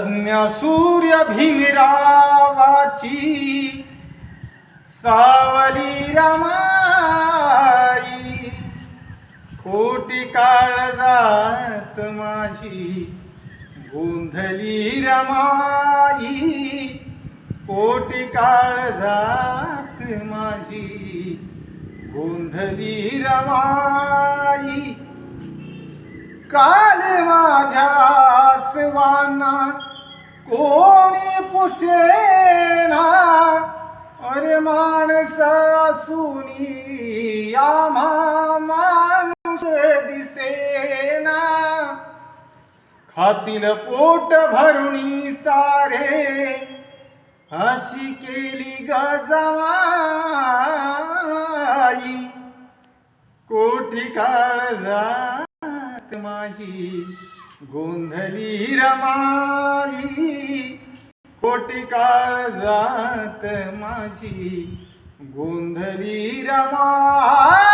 कन्या सूर्य भीमरावाची सावली रमाई. खोटी काळ जात माझी गोंधली रमाई. कोटी काळ जात माझी गोंधली रमाई. काल माझ्या कोणी पुसेना? अरे माणसा सुनी आम्हा माणूस दिसेना. खातील पोट भरुणी सारे अशी केली गजवाई कोठी काळजात माझी गोंधली रमाई. कोटी काळजात माझी गोंधली रमा.